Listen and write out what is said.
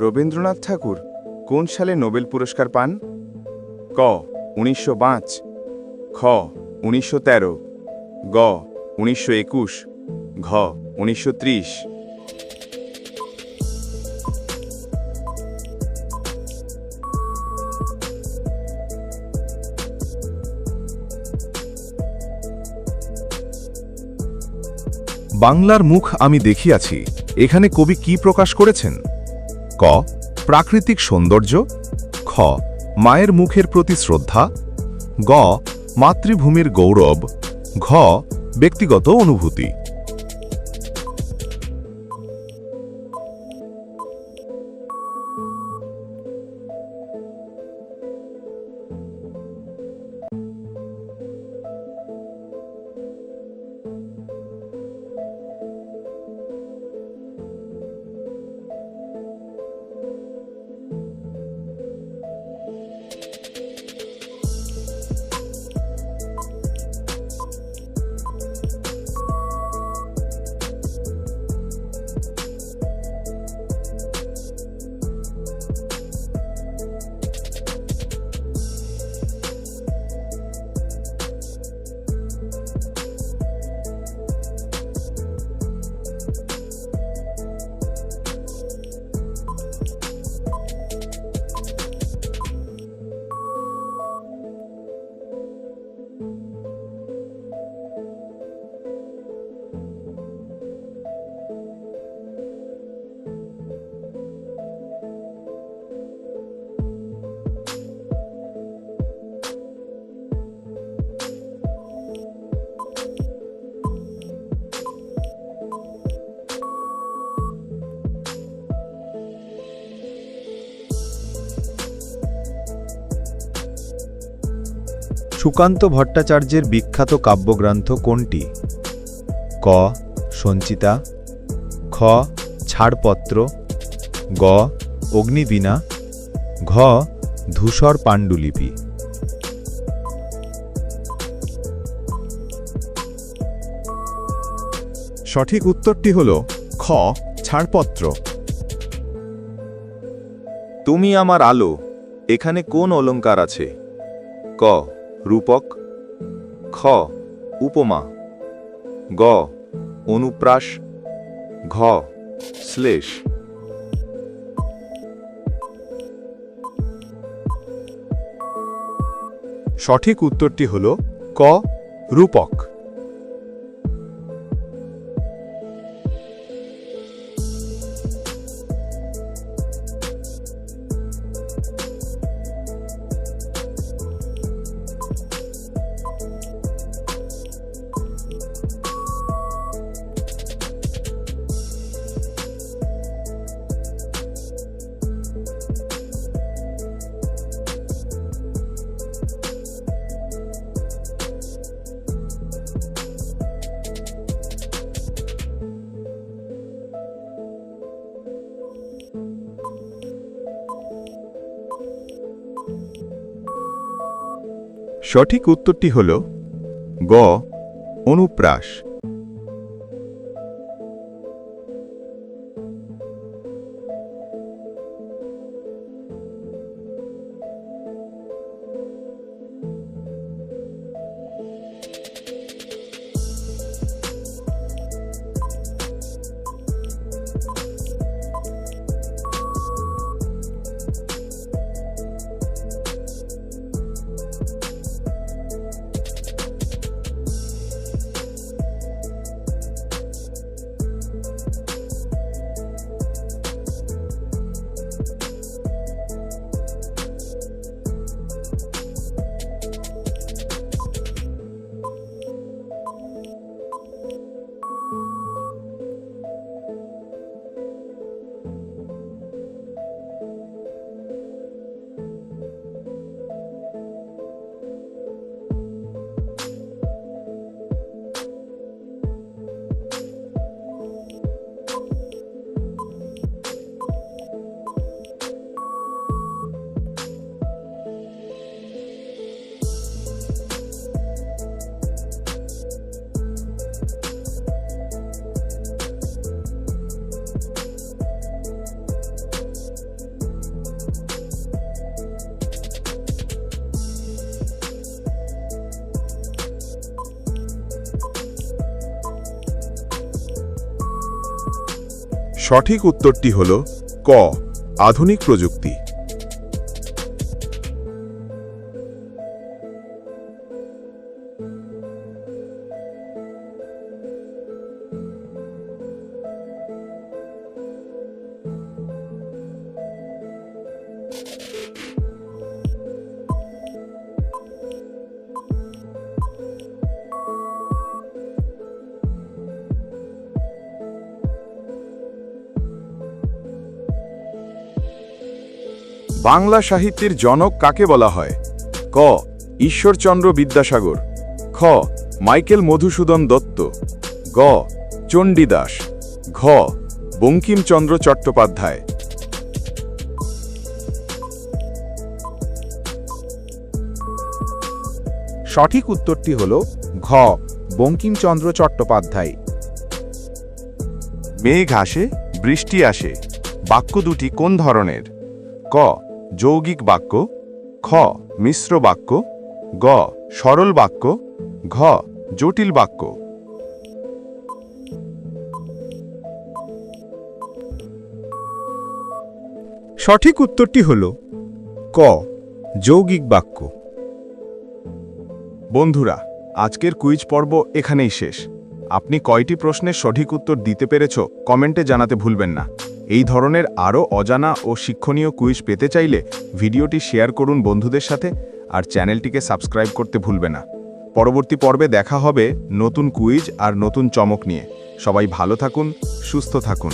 রবীন্দ্রনাথ ঠাকুর কোন সালে নোবেল পুরস্কার পান? ক, উনিশশো পাঁচ, খ, উনিশশো তেরো, গ, উনিশশো একুশ, ঘ, উনিশশো ত্রিশ। বাংলার মুখ আমি দেখিয়াছি। এখানে কবি কি প্রকাশ করেছেন? ক প্রাকৃতিক সৌন্দর্য খ মায়ের মুখের প্রতি শ্রদ্ধা গ মাতৃভূমির গৌরব ঘ ব্যক্তিগত অনুভূতি। সুকান্ত ভট্টাচার্যের বিখ্যাত কাব্যগ্রন্থ কোনটি? ক. সঞ্চিতা খ. ছাড়পত্র গ. অগ্নিবীণা ঘ. ধূসর পাণ্ডুলিপি সঠিক উত্তরটি হল খ. ছাড়পত্র। তুমি আমার আলো এখানে কোন অলঙ্কার আছে? ক. রূপক খ উপমা গ অনুপ্রাস ঘ শ্লেষ। সঠিক উত্তরটি হল ক রূপক। সঠিক উত্তরটি হল গ অনুপ্রাস। সঠিক উত্তরটি হল ক আধুনিক প্রযুক্তি। বাংলা সাহিত্যের জনক কাকে বলা হয়? ক. ঈশ্বরচন্দ্র বিদ্যাসাগর। খ. মাইকেল মধুসূদন দত্ত। গ. চণ্ডীদাস ঘ. বঙ্কিমচন্দ্র চট্টোপাধ্যায়। সঠিক উত্তরটি হল ঘ. বঙ্কিমচন্দ্র চট্টোপাধ্যায়। মেঘ আসে বৃষ্টি আসে। বাক্য দুটি কোন ধরনের? ক. যৌগিক বাক্য, খ, মিশ্র বাক্য, গ, সরল বাক্য, ঘ, জটিল বাক্য। সঠিক উত্তরটি হল ক, যৌগিক বাক্য। বন্ধুরা, আজকের কুইজ পর্ব এখানেই শেষ। আপনি কয়টি প্রশ্নের সঠিক উত্তর দিতে পেরেছ কমেন্টে জানাতে ভুলবেন না। এই ধরনের আরও অজানা ও শিক্ষণীয় কুইজ পেতে চাইলে ভিডিওটি শেয়ার করুন বন্ধুদের সাথে আর চ্যানেলটিকে সাবস্ক্রাইব করতে ভুলবে না। পরবর্তী পর্বে দেখা হবে নতুন কুইজ আর নতুন চমক নিয়ে। সবাই ভালো থাকুন, সুস্থ থাকুন।